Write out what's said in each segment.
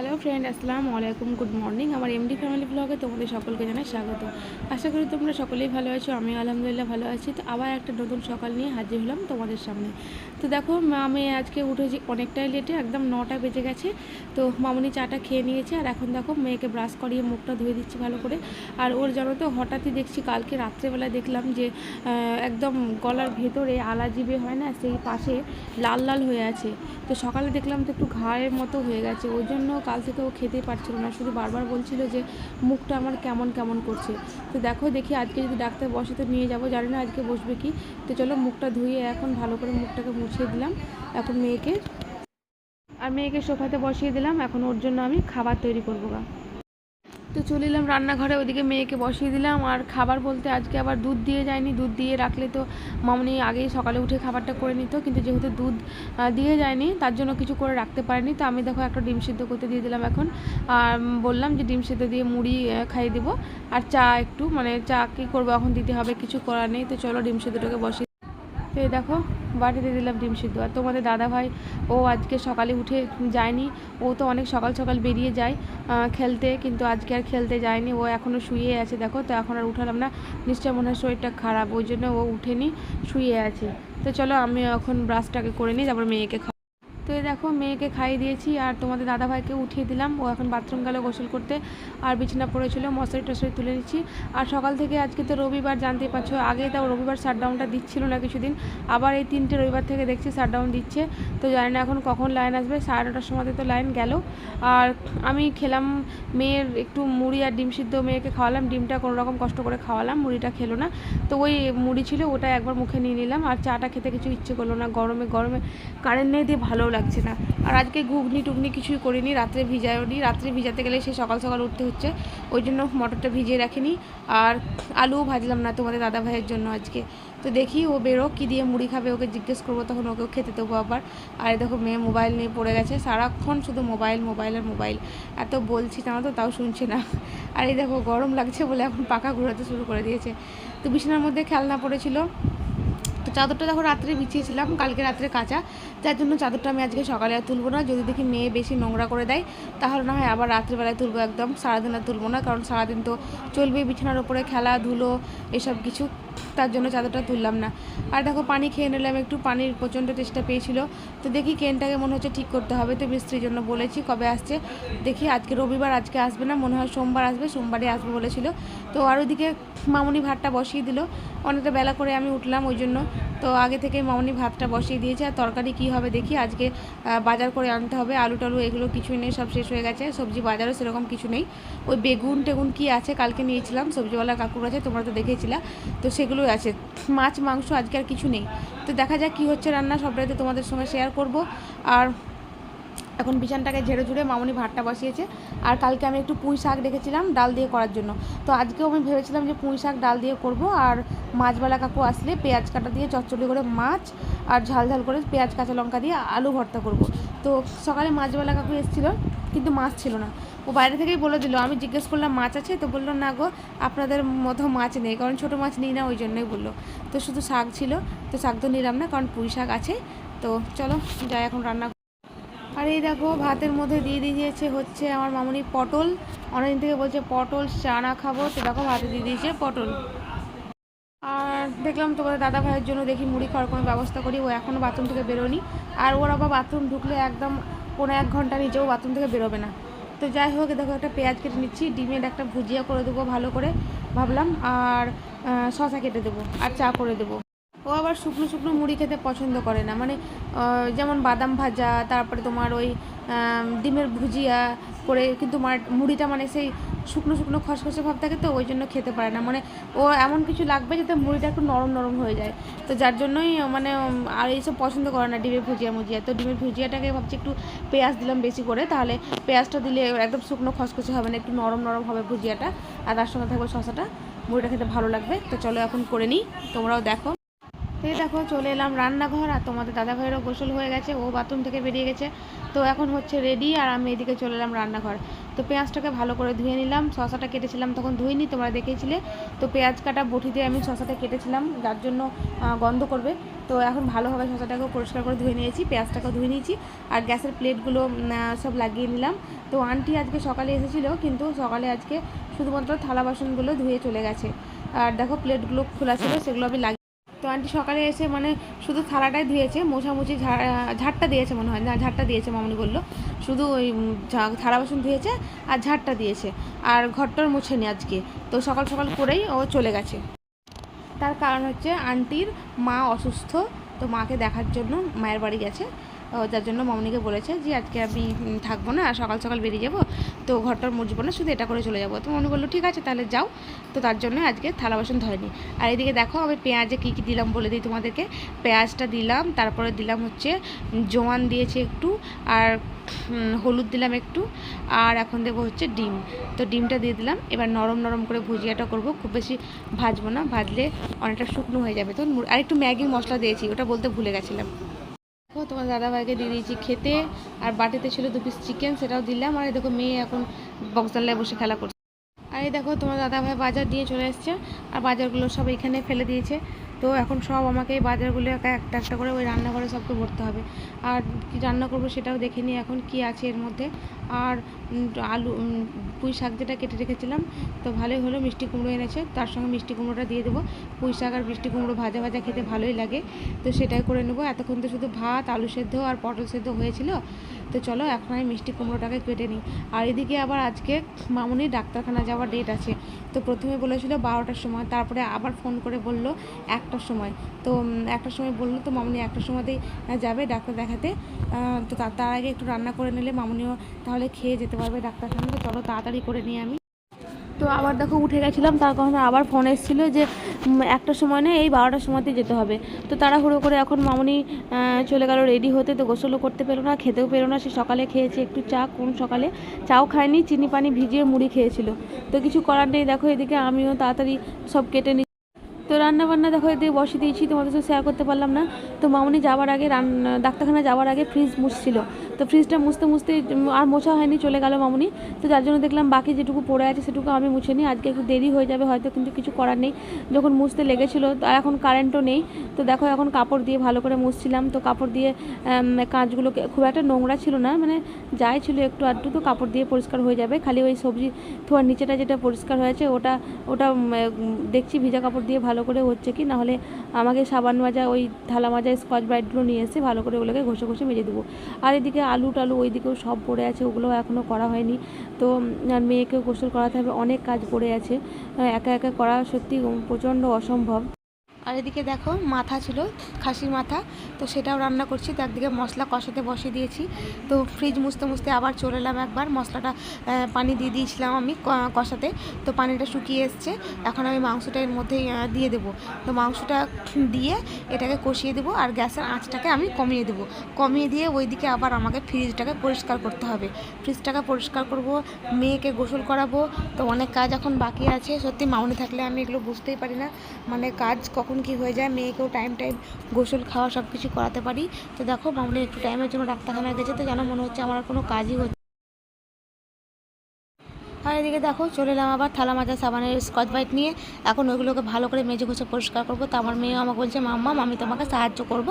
Hello friend, আসসালামু আলাইকুম, good morning. আমার এমডি ফ্যামিলি ব্লগে তোমাদের সকলকে জানাই স্বাগত। আশা করি তোমরা সকলেই ভালো আছো আমি আলহামদুলিল্লাহ ভালো আছি। তো আবার একটা নতুন সকাল নিয়ে হাজির হলাম তোমাদের সামনে। তো দেখো আমি আজকে উঠেছি অনেকটাই লেটে একদম নটা বেজে গেছে। তো মামনি চাটা খেয়ে নিয়েছে, আর এখন দেখো মেয়েকে ব্রাশ করিয়ে মুখটা ধুয়ে দিচ্ছি ভালো করে। আর ওর জানো তো, হঠাৎই দেখছি কালকে রাত্রেবেলা দেখলাম যে একদম গলার ভেতরে আলা জিবে হয় না, সেই পাশে লাল লাল হয়ে আছে। তো সকালে দেখলাম তো একটু ঘায়ের মতো হয়ে গেছে, ওই জন্য কাল থেকে ও খেতেই পারছিল না, শুধু বারবার বলছিল যে, মুখটা আমার কেমন কেমন করছে? তো দেখো, দেখি আজকে যদি ডাক্তার বসে তো নিয়ে যাব, জানি না আজকে বসবে কি। তো চলো মুখটা ধুয়ে এখন ভালো করে মুখটাকে মুছিয়ে দিলাম। এখন মেয়েকে আর মেয়েকে সোফাতে বসিয়ে দিলাম। এখন ওর জন্য আমি খাবার তৈরি করব গা। তো চলে এলাম রান্নাঘরে। ওদিকে মেয়েকে বসিয়ে দিলাম। আর খাবার বলতে আজকে আবার দুধ দিয়ে যায়নি। দুধ দিয়ে রাখলে তো মামনি আগেই সকালে উঠে খাবারটা করে নিত। কিন্তু যেহেতু দুধ দিয়ে যায়নি, তার জন্য কিছু করে রাখতে পারিনি। তো আমি দেখো একটা ডিম সিদ্ধ করতে দিয়ে দিলাম এখন। আর বললাম যে ডিম সিদ্ধ দিয়ে মুড়ি খাইয়ে দেবো। আর চা একটু মানে চা কী করব, এখন দিতে হবে, কিছু করার নেই। তো চলো ডিম সিদ্ধটাকে বসিয়ে তো এই দেখো, বাটিতে দিলাম ডিম সিদ্ধ। আর তোমাদের দাদা ভাই, ও আজকে সকালে উঠে যায়নি। ও তো অনেক সকাল সকাল বেরিয়ে যায় খেলতে, কিন্তু আজকে আর খেলতে যায়নি। ও এখনও শুয়ে আছে, দেখো, তো এখন আর উঠালাম না। নিশ্চয় মনে হয় শরীরটা খারাপ, ওই জন্য ও উঠেনি, শুয়ে আছে। তো চলো, আমি এখন ব্রাশটাকে করে নিই, তারপর মেয়েকে তো এই দেখো, মেয়েকে খাইয়ে দিয়েছি আর তোমাদের দাদাভাইকে উঠিয়ে দিলাম। ও এখন বাথরুম গেল গোসল করতে আর বিছানা পড়েছিল, মশারি টশারি তুলে নিচ্ছি। আর সকাল থেকে আজকে তো রবিবার জানতে পারছ, আগে তাও রবিবার শাটডাউনটা দিচ্ছিল না কিছুদিন। আবার এই তিনটে রবিবার থেকে দেখছি শাটডাউন দিচ্ছে। তো জানি না এখন কখন লাইন আসবে, সাড়ে নটার সময় তো লাইন গেল। আর আমি খেলাম, মেয়ের একটু মুড়ি আর ডিম সিদ্ধ মেয়েকে খাওয়ালাম। ডিমটা কোনো রকম কষ্ট করে খাওয়ালাম, মুড়িটা খেলো না। তো ওই মুড়ি ছিল, ওটা একবার মুখে নিয়ে নিলাম। আর চাটা খেতে কিছু ইচ্ছে করল না। গরমে গরমে কারেন্ট নেই দিয়ে ভালোও লাগছে না। আর আজকে ঘুগনি টুগনি কিছুই করিনি, রাত্রে ভিজায়নি রাত্রে ভিজাতে গেলে সে সকাল সকাল উঠতে হচ্ছে, ওই জন্য মটরটা ভিজিয়ে রাখিনি। আর আলুও ভাজলাম না তোমাদের দাদা ভাইয়ের জন্য আজকে। তো দেখি ও বেরো কী দিয়ে মুড়ি খাবে ওকে জিজ্ঞেস করব, তখন ওকেও খেতে দেবো আবার। আর দেখো, মেয়ে মোবাইল নিয়ে পড়ে গেছে, সারাক্ষণ শুধু মোবাইল মোবাইল আর মোবাইল। এত বলছি জানো তো, তাও শুনছে না। আর এই দেখো, গরম লাগছে বলে এখন পাখা ঘোরাতে শুরু করে দিয়েছে। তো বিছানার মধ্যে খেলনা পড়েছিল। চাদরটা দেখো রাত্রে বিছিয়েছিলাম, কালকে রাত্রে কাঁচা। যার জন্য চাদরটা আমি আজকে সকালে আর তুলবো না। যদি দেখি মেয়ে বেশি নোংরা করে দেয়, তাহলে না হয় আবার রাত্রিবেলায় তুলবো একদম। সারাদিন আর তুলবো না, কারণ সারাদিন তো চলবেই বিছানার ওপরে, খেলা, ধুলো, এসব কিছু। তার জন্য চাদরটা তুললাম না। আর দেখো পানি খেয়ে নিলাম, একটু পানির প্রচণ্ড চেষ্টা পেয়েছিল। তো দেখি কেনটাকে মনে হচ্ছে ঠিক করতে হবে, তো মিস্ত্রির জন্য বলেছি কবে আসছে। দেখি আজকে রবিবার, আজকে আসবে না, মনে হয় সোমবার আসবে, সোমবারই আসবে বলেছিল। তো আর ওইদিকে মামুনি ভাতটা বসিয়ে দিল। অনেকটা বেলা করে আমি উঠলাম, ওই জন্য তো আগে থেকে মামনি ভাতটা বসিয়ে দিয়েছে। আর তরকারি কী হবে দেখি, আজকে বাজার করে আনতে হবে। আলু টালু এগুলো কিছুই নেই, সব শেষ হয়ে গেছে। সবজি বাজারও সেরকম কিছু নেই। ওই বেগুন টেগুন কি আছে? কালকে নিয়েছিলাম, সবজিওয়ালা কাকুর আছে তোমরা তো দেখেছিলা। তো সেগুলোই আছে। মাছ, মাংস আজকে আর কিছু নেই। তো দেখা যাক কী হচ্ছে রান্না সবটাই তোমাদের সঙ্গে শেয়ার করব। আর এখন বিছানটাকে ঝেড়ে ঝুড়ে মামনি ভাতটা বসিয়েছে। আর কালকে আমি একটু পুঁই শাক রেখেছিলাম ডাল দিয়ে করার জন্য। তো আজকেও আমি ভেবেছিলাম যে পুঁই শাক ডাল দিয়ে করব। আর মাছবালা কাকু আসলে পেঁয়াজ কাটা দিয়ে চচ্চড়ি করে মাছ আর ঝাল ঝাল করে পেঁয়াজ, কাঁচা লঙ্কা দিয়ে আলু ভর্তা করব। তো সকালে মাছবালা কাকু এসেছিল, কিন্তু মাছ ছিল না। ও বাইরে থেকেই বলে দিল, আমি জিজ্ঞেস করলাম, মাছ আছে? তো বলল, না গো, আপনাদের মতো মাছ নেই, কারণ ছোটো মাছ নিই না, ওই জন্যই বলল। তো শুধু শাক ছিল, তো শাক তো নিলাম না, কারণ পুঁই শাক আছে। তো চলো, যাই এখন রান্না আর এই দেখো, ভাতের মধ্যে দিয়ে দিয়েছে হচ্ছে আমার মামুনি পটল। অনেকদিন থেকে বলছে পটল চানা খাব, তো দেখো ভাতে দিয়ে দিয়েছে পটল। আর দেখলাম তোমাদের দাদা ভাইয়ের জন্য দেখি মুড়ি খাওয়ার কোনো ব্যবস্থা করি, ও এখনও বাথরুম থেকে বেরোনি আর ওর আবার বাথরুম ঢুকলে একদম কোনো এক ঘণ্টা নিচেও বাথরুম থেকে বেরোবে না। তো যাই হোক দেখো একটা পেঁয়াজ কেটে নিচ্ছি, ডিমের একটা ভুজিয়া করে দেবো ভালো করে, ভাবলাম। আর শশা কেটে দেবো, আর চা করে দেবো। ও আবার শুকনো শুকনো মুড়ি খেতে পছন্দ করে না। মানে যেমন বাদাম ভাজা, তারপরে তোমার ওই ডিমের ভুজিয়া করে কিন্তু মুড়িটা মানে সেই শুকনো শুকনো খসখসে ভাব থাকে তো, ওই জন্য খেতে পারে না। মানে ও এমন কিছু লাগবে যাতে মুড়িটা একটু নরম নরম হয়ে যায়। তো যার জন্যই মানে আর এইসব পছন্দ করে না ডিমের ভুজিয়া মুজিয়া। তো ডিমের ভুজিয়াটাকে ভাবছি একটু পেঁয়াজ দিলাম বেশি করে, তাহলে পেঁয়াজটা দিলে একদম শুকনো খসখসে হবে না, একটু নরম নরম হবে ভুজিয়াটা। আর তার সঙ্গে থাকবে শশাটা মুড়িটা খেতে ভালো লাগবে। তো চলো এখন করে নিই, তোমরাও দেখো। এই দেখো, চলে এলাম রান্নাঘর আর তোমাদের দাদা ভাইয়েরও গোসল হয়ে গেছে, ও বাথরুম থেকে বেরিয়ে গেছে। তো এখন হচ্ছে রেডি আর আমি এদিকে চলে এলাম রান্নাঘর। তো পেঁয়াজটাকে ভালো করে ধুয়ে নিলাম শশাটা কেটেছিলাম তখন ধুইনি, তোমরা দেখেছিলে। তো পেঁয়াজ কাটা বটি দিয়ে আমি শশাটা কেটেছিলাম, যার জন্য গন্ধ করবে। তো এখন ভালোভাবে শশাটাকেও পরিষ্কার করে ধুয়ে নিয়েছি, পেঁয়াজটাকেও ধুয়ে নিয়েছি। আর গ্যাসের প্লেটগুলো সব লাগিয়ে নিলাম। তো আন্টি আজকে সকালে এসেছিল, কিন্তু সকালে আজকে শুধুমাত্র থালা বাসনগুলো ধুয়ে চলে গেছে। আর দেখো, প্লেটগুলো খোলা ছিল, সেগুলো আমি লাগিয়ে তো আন্টি সকালে এসে মানে শুধু থালাটাই ধুয়েছে, মোছামুছি ঝাড় ঝাড়টা দিয়েছে মনে হয়, না ঝাড়টা দিয়েছে মামনি বলল। শুধু ওই থালা বাসন ধুয়েছে আর ঝাড়টা দিয়েছে, আর ঘরটার মুছেনি আজকে। তো সকাল সকাল করেই ও চলে গেছে। তার কারণ হচ্ছে আন্টির মা অসুস্থ, তো মাকে দেখার জন্য মায়ের বাড়ি গেছে। যার জন্য মামনিকে বলেছে যে, আজকে আমি থাকব না সকাল সকাল বেরিয়ে যাব। তো ঘরটার মুছবো না, শুধু এটা করে চলে যাব। তো মামনি বলল, ঠিক আছে, তাহলে যাও। তো তার জন্য আজকে থালা বাসন ধরেনি। আর এদিকে দেখো, আমি পেঁয়াজে কী কী দিলাম বলে দিই তোমাদেরকে। পেঁয়াজটা দিলাম, তারপরে দিলাম হচ্ছে জোয়ান দিয়েছি একটু, আর হলুদ দিলাম একটু, আর এখন দেবো হচ্ছে ডিম। তো ডিমটা দিয়ে দিলাম। এবার নরম নরম করে ভুজিয়াটা করব, খুব বেশি ভাজবো না, ভাজলে অনেকটা শুকনো হয়ে যাবে। তো আর একটু ম্যাগি মশলা দিয়েছি, ওটা বলতে ভুলে গেছিলাম। দেখো তোমার দাদাভাইকে দিয়ে দিয়েছি খেতে, আর বাটিতে ছিল দু পিস চিকেন সেটাও দিলাম। আর দেখো মেয়ে এখন বক্সালায় বসে খেলা করছে। আর এই দেখো তোমার দাদাভাই বাজার দিয়ে চলে এসছে, আর বাজারগুলো সব এখানে ফেলে দিয়েছে। তো এখন সব আমাকে এই বাজারগুলো একা একটা একটা করে ওই রান্নাঘরে সবকে ভরতে হবে। আর কি রান্না করব সেটাও দেখে নিই এখন কি আছে এর মধ্যে। আর আলু পুঁই শাক যেটা কেটে রেখেছিলাম, তো ভালোই হলো, মিষ্টি কুমড়ো এনেছে, তার সঙ্গে মিষ্টি কুমড়োটা দিয়ে দেবো। পুঁই শাক আর মিষ্টি কুমড়ো ভাজা ভাজা খেতে ভালোই লাগে, তো সেটাই করে নেব। এতক্ষণ তো শুধু ভাত, আলু সেদ্ধ আর পটল সেদ্ধ হয়েছিল, তো চলো এখন আমি মিষ্টি কুমড়োটাকে কেটে নিই। আর এদিকে আবার আজকে মামুনির ডাক্তারখানা যাওয়ার ডেট আছে, তো প্রথমে বলেছিল বারোটার সময়, তারপরে আবার ফোন করে বলল একটার সময়। তো একটার সময় বলল তো মামুনি একটার সময়তেই যাবে ডাক্তার দেখাতে। তো তার আগে একটু রান্না করে নিলে মামুনিও তাহলে খেয়ে যেতে পারবে ডাক্তারখানা তো চলো তাড়াতাড়ি করে নিই আমি। তো আবার দেখো উঠে গেছিলাম তার কারণে আবার ফোন এসেছিল যে উম, একটার সময় নেই এই বারোটার সময়তে যেতে হবে। তো তাড়াহুড়ো করে এখন মামুনি চলে গেল রেডি হতে। তো গোসলও করতে পেল না খেতেও পেল না। সে সকালে খেয়েছে একটু চা কোন সকালে? চাও খায়নি চিনি পানি ভিজিয়ে মুড়ি খেয়েছিল। তো কিছু করার নেই। দেখো এদিকে আমিও তাড়াতাড়ি সব কেটে নি তো রান্না বান্না দেখো, এদিকে বসে দিয়েছি, তোমাদের সাথে শেয়ার করতে পারলাম না। তো মামনি যাওয়ার আগে ডাক্তারখানা যাওয়ার আগে ফ্রিজ মুছছিল। তো ফ্রিজটা মুছতে মুছতে আর মোছা হয়নি চলে গেল মামুনি। তো যার জন্য দেখলাম বাকি যেটুকু পড়ে আছে সেটুকু আমি মুছে নিই। আজকে একটু দেরি হয়ে যাবে হয়তো কিন্তু কিছু করার নেই। যখন মুছতে লেগেছিলো তো আর এখন কারেন্টও নেই। তো দেখো এখন কাপড় দিয়ে ভালো করে মুছছিলাম। তো কাপড় দিয়ে আম, কাঁচগুলোকে খুব একটা নোংরা ছিল না মানে যাই ছিল একটু আধটু তো কাপড় দিয়ে পরিষ্কার হয়ে যাবে। খালি ওই সবজি ধোয়ার নিচেটা যেটা পরিষ্কার হয়েছে ওটা ওটা দেখছি ভিজা কাপড় দিয়ে ভালো করে হচ্ছে কি নাহলে আমাকে সাবান মাজা ওই থালা মাজা স্কচ ব্রাইটগুলো নিয়ে এসে ভালো করে ওগুলোকে ঘষে ঘষে মেজে দেবো। আর এদিকে আলু টালু ওই দিকেও সব পড়ে আছে, ওগুলোও এখনও করা হয়নি। তো আর মেয়েকেও গোসল করাতে হবে, অনেক কাজ পড়ে আছে। একা একা করা সত্যি প্রচণ্ড অসম্ভব। আর এদিকে দেখো মাথা ছিল, খাসির মাথা, তো সেটাও রান্না করছি, তো একদিকে মশলা কষাতে বসিয়ে দিয়েছি। তো ফ্রিজ মুছতে মুছতে আবার চলে এলাম একবার, মশলাটা পানি দিয়ে দিয়েছিলাম আমি কষাতে। তো পানিটা শুকিয়ে এসছে, এখন আমি মাংসটা এর মধ্যেই দিয়ে দেবো। তো মাংসটা দিয়ে এটাকে কষিয়ে দেবো আর গ্যাসের আঁচটাকে আমি কমিয়ে দেবো। কমিয়ে দিয়ে ওইদিকে আবার আমাকে ফ্রিজটাকে পরিষ্কার করতে হবে। ফ্রিজটাকে পরিষ্কার করব, মেয়েকে গোসল করাবো, তো অনেক কাজ এখন বাকি আছে। সত্যি মাউনি থাকলে আমি এগুলো বুঝতেই পারি না। মানে কাজ কখন কি হয়ে যায়, মেয়েকেও টাইম টাইম গোসল খাওয়া সব কিছু করাতে পারি। তো দেখো মামনি একটু টাইমের জন্য ডাক্তারখানায় গেছে, তো যেন মনে হচ্ছে আমার কোনো কাজই হচ্ছে আর এদিকে দেখো, চলে এলাম আবার থালা মাজা সাবানের স্কচ বাইট নিয়ে। এখন ওইগুলোকে ভালো করে মেজে ঘষে পরিষ্কার করব। তো আমার মেয়ে আমাকে বলছে, মাম্মা, আমি তোমাকে সাহায্য করব।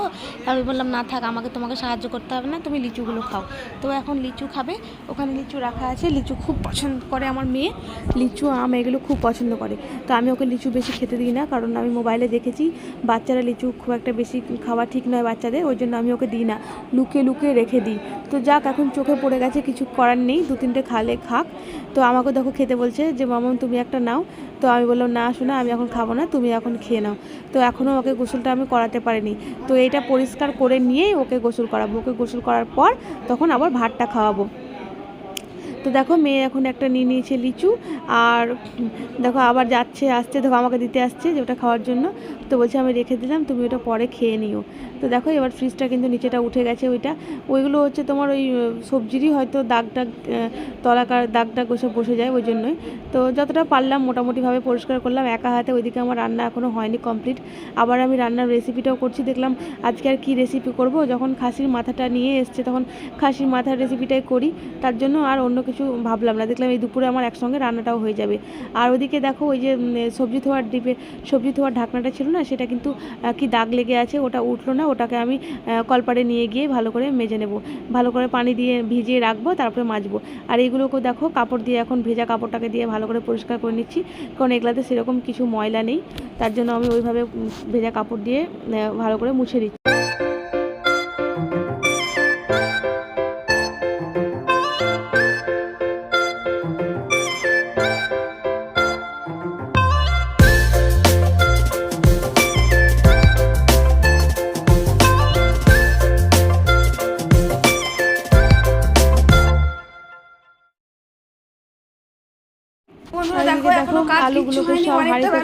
আমি বললাম, না থাক, আমাকে তোমাকে সাহায্য করতে হবে না, তুমি লিচুগুলো খাও। তো এখন লিচু খাবে। ওখানে লিচু রাখা আছে। লিচু খুব পছন্দ করে আমার মেয়ে। লিচু, আম, এগুলো খুব পছন্দ করে। তো আমি ওকে লিচু বেশি খেতে দিই না, কারণ আমি মোবাইলে দেখেছি বাচ্চারা লিচু খুব একটা বেশি খাওয়া ঠিক নয় বাচ্চাদের, ওই জন্য আমি ওকে দিই না। লুকিয়ে লুকিয়ে রেখে দিই। তো যাক, এখন চোখে পড়ে গেছে, কিছু করার নেই। দু তিনটে খালে খাক। তো আমাকে দেখো খেতে বলছে যে, মামন, তুমি একটা নাও। তো আমি বললাম, না শোনা আমি এখন খাব না, তুমি এখন খেয়ে নাও। তো এখনও ওকে গোসলটা আমি করাতে পারিনি। তো এটা পরিষ্কার করে নিয়েই ওকে গোসল করাবো। ওকে গোসল করার পর তখন আবার ভাতটা খাওয়াবো। তো দেখো মেয়ে এখন একটা নিয়ে নিয়েছে লিচু আর দেখো আবার যাচ্ছে আসছে দেখো আমাকে দিতে আসছে যে ওটা খাওয়ার জন্য। তো বলছে আমি রেখে দিলাম তুমি ওটা পরে খেয়ে নিও। তো দেখো এবার ফ্রিজটা কিন্তু নিচেটা উঠে গেছে ওইটা। ওইগুলো হচ্ছে তোমার ওই সবজিরই হয়তো দাগ আহ, তলাকার দাগ টাগ ওসব বসে যায় ওই জন্যই। তো যতটা পারলাম মোটামুটিভাবে পরিষ্কার করলাম একা হাতে ওইদিকে আমার রান্না এখনও হয়নি কমপ্লিট আবার আমি রান্নার রেসিপিটাও করছি দেখলাম আজকে আর কী রেসিপি করব। যখন খাসির মাথাটা নিয়ে এসছে তখন খাসির মাথার রেসিপিটাই করি। তার জন্য আর অন্য কিছু ভাবলাম না। দেখলাম এই দুপুরে আমার একসঙ্গে রান্নাটাও হয়ে যাবে। আর ওদিকে দেখো ওই যে সবজি ধোয়ার ডিপে, সবজি ধোয়ার ঢাকনাটা ছিল না, সেটা কিন্তু কি দাগ লেগে আছে, ওটা উঠল না, ওটাকে আমি কলপাড়ে নিয়ে গিয়ে ভালো করে মেজে নেব। ভালো করে পানি দিয়ে ভিজিয়ে রাখব, তারপরে মাজবো। আর এইগুলোকে দেখো, কাপড় দিয়ে এখন ভেজা কাপড়টাকে দিয়ে ভালো করে পরিষ্কার করে নিচ্ছি, কারণ এগুলাতে সেরকম কিছু ময়লা নেই। তার জন্য আমি ওইভাবে ভেজা কাপড় দিয়ে ভালো করে মুছে দিচ্ছি আলুগুলোকে সব হাঁড়িতে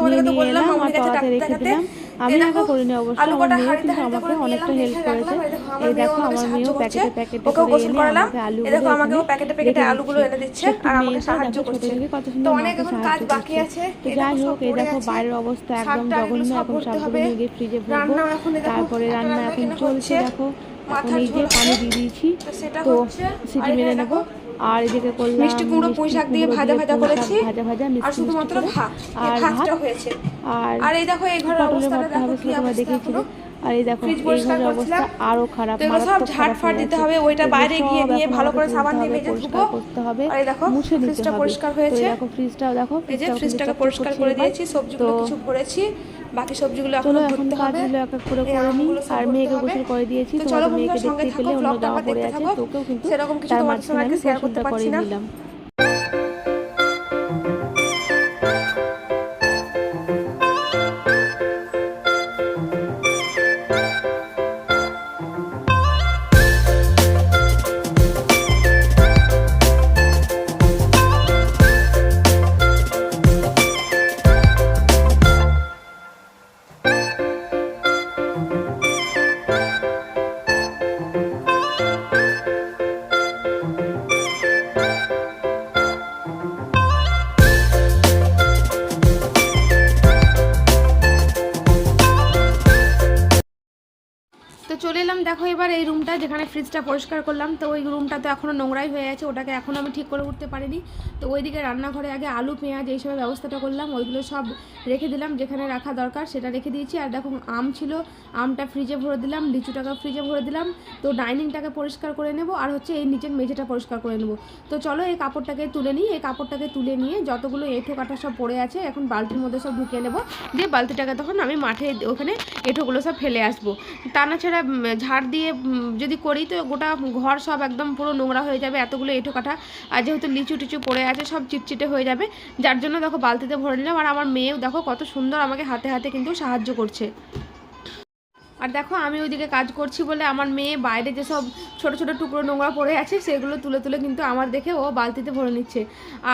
করে নিয়ে এলাম, আর রেখে দিলাম। আমি একা করিনি অবশ্য, আমার মেয়ে কিন্তু আমাকে অনেকটা এলাম, করেছে। এই দেখো, আমার মেয়েও প্যাকেটে প্যাকেটে করে এনে আমাকে এই দেখো, আমাকেও প্যাকেটে প্যাকেটে আলুগুলো এনে দিচ্ছে, আর আমাকে সাহায্য করছে। কত তো সুন্দর অনেক এখন সাহায্য কাজ বাকি করছে। আছে। তো যাই হোক এই দেখো বাইরের অবস্থা একদম জঘন্য এখন নিয়ে গিয়ে ফ্রিজে ভরবো তারপরে রান্না এখন চলছে দেখো এখন এই যে পানি দিয়ে দিয়েছি তো সেটা মেরে নেব দেখো, আর এদিকে করলাম মিষ্টি কুমড়ো, পুঁই শাক দিয়ে ভাজা ভাজা করেছি। ভাজা ভাজা আর শুধুমাত্র ভাত আর ভাতটা হয়েছে। আর আর এই দেখো এই ঘরের অবস্থাটা দেখো কি অবস্থা এখনও। আর এই দেখো ফ্রিজ পরিষ্কার করছিলাম। আরও খারাপ এগুলো সব ঝাড় খারাপ দিতে হবে, ওইটা বাইরে গিয়ে নিয়ে ভালো করে সাবান দিয়ে মেজে ধুবো। করতে হবে। আর এই দেখো, মুছে ফ্রিজটা পরিষ্কার হয়েছে। দেখো ফ্রিজটাও দেখো এই যে ফ্রিজটাকে পরিষ্কার করে দিয়েছি সবজিগুলো কিছু ভরেছি বাকি সবজিগুলো চলো এখনও ভরতে হবে। কাজগুলো এক এক করে করে আর মেয়েকে গোসল করে দিয়েছি তো চলো মেয়েকে থাকো পেলে অন্য ব্লগটা জামা পরে দেখতে আছে তোকেও কিন্তু সেরকম কিছু তার তোমাদের সঙ্গে শেয়ার করতে পারছি না। রুমটা যেখানে ফ্রিজটা পরিষ্কার করলাম, তো ওই রুমটা তো এখনও নোংরাই হয়ে আছে, ওটাকে এখনও আমি ঠিক করে উঠতে পারিনি। তো ওইদিকে রান্নাঘরে আগে আলু, পেঁয়াজ, এইসবের ব্যবস্থাটা করলাম, ওইগুলো সব রেখে দিলাম, যেখানে রাখা দরকার সেটা রেখে দিয়েছি। আর দেখো, আম ছিল, আমটা ফ্রিজে ভরে দিলাম লিচুটাকে ফ্রিজে ভরে দিলাম। তো ডাইনিংটাকে পরিষ্কার করে নেব, আর হচ্ছে এই নিচের মেঝেটা পরিষ্কার করে নেব। তো চলো, এই কাপড়টাকে তুলে নিই। এই কাপড়টাকে তুলে নিয়ে যতগুলো এঁঠো কাটা সব পড়ে আছে, এখন বালতির মধ্যে সব ঢুকিয়ে নেব। দিয়ে বালতিটাকে তখন আমি মাঠে ওখানে এঁঠোগুলো সব ফেলে আসব। তা না ছাড়া ঝাড় দিয়ে যদি করি তো গোটা ঘর সব একদম পুরো নোংরা হয়ে যাবে, এতগুলো এঁঠো কাটা। আর যেহেতু লিচু টিচু পড়ে আছে, সব চিটচিটে হয়ে যাবে। যার জন্য দেখো, বালতিতে ভরে নিলাম। আর আমার মেয়েও কত সুন্দর আমাকে হাতে হাতে কিন্তু সাহায্য করছে। আর দেখো আমি ওইদিকে কাজ করছি বলে আমার মেয়ে বাইরে যেসব ছোট ছোট টুকরো নোংরা পড়ে আছে সেগুলো তুলে তুলে কিন্তু আমার দেখে ও বালতিতে ভরে নিচ্ছে।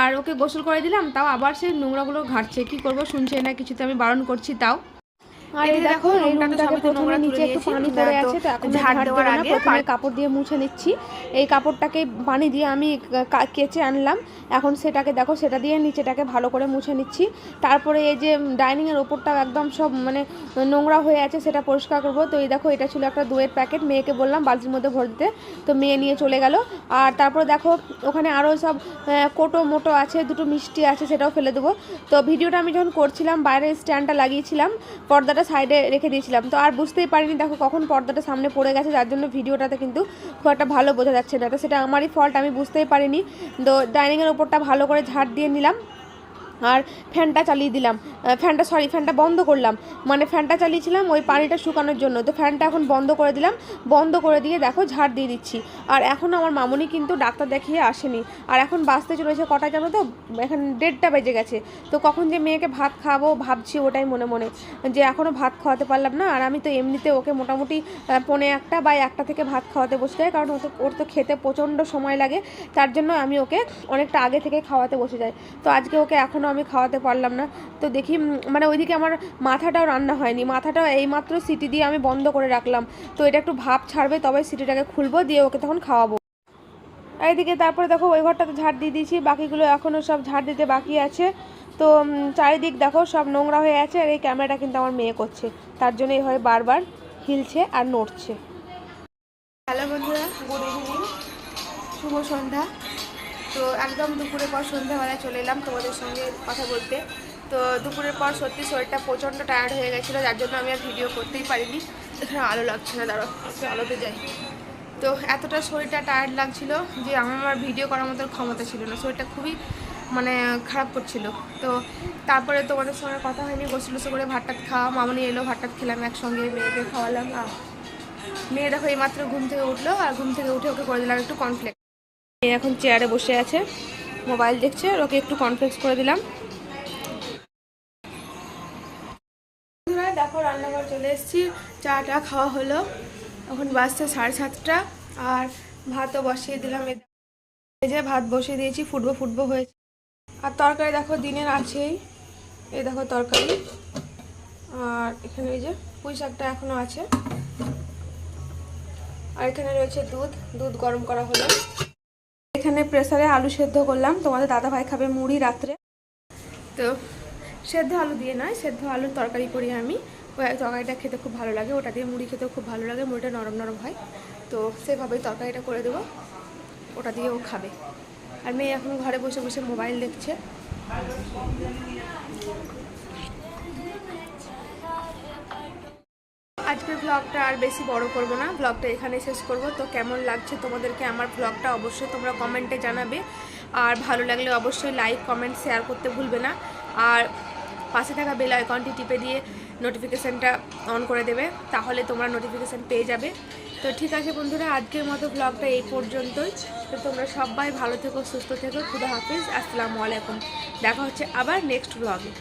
আর ওকে গোসল করে দিলাম, তাও আবার সেই নোংরাগুলো ঘাটছে। কি করব, শুনছে না, কিছুতে আমি বারণ করছি তাও। আর এই এই যে দেখো দেখো, এই রুমটাকে প্রথমে নোংরা নিচে একটু পানি পড়ে আছে তো এখন ঝাড় ঝাড় দেওয়ার আগে প্রথমে কাপড় দিয়ে মুছে নিচ্ছি। এই কাপড়টাকে পানি দিয়ে আমি কেচে আনলাম এখন সেটাকে দেখো সেটা দিয়ে নিচেটাকে ভালো করে মুছে নিচ্ছি। তারপরে এই যে ডাইনিংয়ের ওপরটা একদম সব মানে নোংরা হয়ে আছে সেটা পরিষ্কার করব। তো এই দেখো এটা ছিল একটা দইয়ের প্যাকেট মেয়েকে বললাম বালতির মধ্যে ভরে দিতে। তো মেয়ে নিয়ে চলে গেল। আর তারপর দেখো, ওখানে আরও সব কোটো মোটো আছে, দুটো মিষ্টি আছে, সেটাও ফেলে দেবো। তো ভিডিওটা আমি যখন করছিলাম, বাইরে স্ট্যান্ডটা লাগিয়েছিলাম, পর্দাটা সাইডে রেখে দিয়েছিলাম। তো আর বুঝতেই পারিনি, দেখো কখন পর্দাটা সামনে পড়ে গেছে, যার জন্য ভিডিওটাতে কিন্তু খুব একটা ভালো বোঝা যাচ্ছে না। তো সেটা আমারই ফল্ট আমি বুঝতেই পারিনি। তো ডাইনিংয়ের ওপরটা ভালো করে ঝাড় দিয়ে নিলাম। আর ফ্যানটা চালিয়ে দিলাম। ফ্যানটা সরি ফ্যানটা বন্ধ করলাম। মানে ফ্যানটা চালিয়েছিলাম ওই পানিটা শুকানোর জন্য। তো ফ্যানটা এখন বন্ধ করে দিলাম। বন্ধ করে দিয়ে দেখো ঝাড় দিয়ে দিচ্ছি। আর এখন আমার মামুনি কিন্তু ডাক্তার দেখিয়ে আসেনি। আর এখন বাঁচতে চলেছে কটা জানো তো? এখন দেড়টা বেজে গেছে। তো কখন যে মেয়েকে ভাত খাব ভাবছি ওটাই মনে মনে। যে এখনও ভাত খাওয়াতে পারলাম না। আর আমি তো এমনিতে ওকে মোটামুটি পৌনে একটা বা একটা থেকে ভাত খাওয়াতে বসে যাই। কারণ ওর তো খেতে প্রচণ্ড সময় লাগে। তার জন্য আমি ওকে অনেকটা আগে থেকে খাওয়াতে বসে যাই। তো আজকে ওকে এখনও আমি খাওয়াতে পারলাম না। তো দেখি মানে ওইদিকে আমার মাথাটাও রান্না হয়নি। মাথাটাও এইমাত্র সিটি দিয়ে আমি বন্ধ করে রাখলাম। তো এটা একটু ভাপ ছাড়বে, তবে সিটিটাকে খুলবো, দিয়ে ওকে তখন খাওয়াবো। এইদিকে তারপরে দেখো, ওই ঘরটাতে ঝাড় দিয়ে দিয়েছি, বাকিগুলো এখনও সব ঝাড় দিতে বাকি আছে। তো চারিদিক দেখো, সব নোংরা হয়ে আছে, আর এই ক্যামেরাটা কিন্তু আমার মেয়ে করছে। তার জন্য এই হয় বারবার হিলছে আর নড়ছে। হ্যালো বন্ধুরা, গুড ইভিনিং, শুভ সন্ধ্যা। তো একদম দুপুরের পর সন্ধ্যাবেলায় চলে এলাম তোমাদের সঙ্গে কথা বলতে। তো দুপুরের পর সত্যি শরীরটা প্রচণ্ড টায়ার্ড হয়ে গেছিল, যার জন্য আমি আর ভিডিও করতেই পারিনি। এখানে আলো লাগছে না দাঁড়ো আলোতে যাই। তো এতটা শরীরটা টায়ার্ড লাগছিল যে আমার আমার ভিডিও করার মতো ক্ষমতা ছিল না, শরীরটা খুবই মানে খারাপ করছিল। তো তারপরে তোমাদের সঙ্গে কথা হয়নি গোসল গোসল করে ভাত টাত খাওয়া, মামনি এলো ভাত টাত খেলাম একসঙ্গে, মেয়েকে খাওয়ালাম। মেয়ে দেখো এইমাত্র ঘুম থেকে উঠল, আর ঘুম থেকে উঠে ওকে করে দিলাম একটু কর্নফ্লেক্স মেয়ে এখন চেয়ারে বসে আছে। মোবাইল দেখছে, ওকে একটু কর্নফ্লেক্স করে দিলাম। দেখো, রান্নাঘর চলে এসেছি। চাটা খাওয়া হলো। এখন বাজছে সাড়ে সাতটা, আর ভাতও বসিয়ে দিলাম। এই যে ভাত বসিয়ে দিয়েছি, ফুটবো ফুটবো হয়েছে। আর তরকারি দেখো, দিনের আছেই। এই দেখো তরকারি। আর এখানে এই যে, পুঁই শাকটা এখনও আছে। আর এখানে রয়েছে দুধ। দুধ গরম করা হলো। এখানে প্রেসারে আলু সেদ্ধ করলাম। তোমাদের দাদা ভাই খাবে মুড়ি রাত্রে। তো সেদ্ধ আলু দিয়ে নয়, সেদ্ধ আলুর তরকারি করি আমি। তরকারিটা খেতে খুব ভালো লাগে, ওটা দিয়ে মুড়ি খেতেও খুব ভালো লাগে, মুড়িটা নরম নরম হয়। তো সেভাবেই তরকারিটা করে দেবো, ওটা দিয়ে ও খাবে। আর মেয়ে এখন ঘরে বসে বসে মোবাইল দেখছে। আজকের ব্লগটা আর বেশি বড় করব না। ব্লগটা এখানে শেষ করব। তো কেমন লাগছে তোমাদেরকে আমার ব্লগটা অবশ্যই তোমরা কমেন্টে জানাবে। আর ভালো লাগলে অবশ্যই লাইক কমেন্ট শেয়ার করতে ভুলবে না। আর পাশে থাকা বেল আইকনটি টিপে দিয়ে নোটিফিকেশানটা অন করে দেবে। তাহলে তোমরা নোটিফিকেশান পেয়ে যাবে। তো ঠিক আছে বন্ধুরা, আজকের মতো ব্লগটা এই পর্যন্তই। তো তোমরা সবাই ভালো থেকো, সুস্থ থেকো। খুদা হাফিজ। আসসালামু আলাইকুম। দেখা হচ্ছে আবার নেক্সট ব্লগে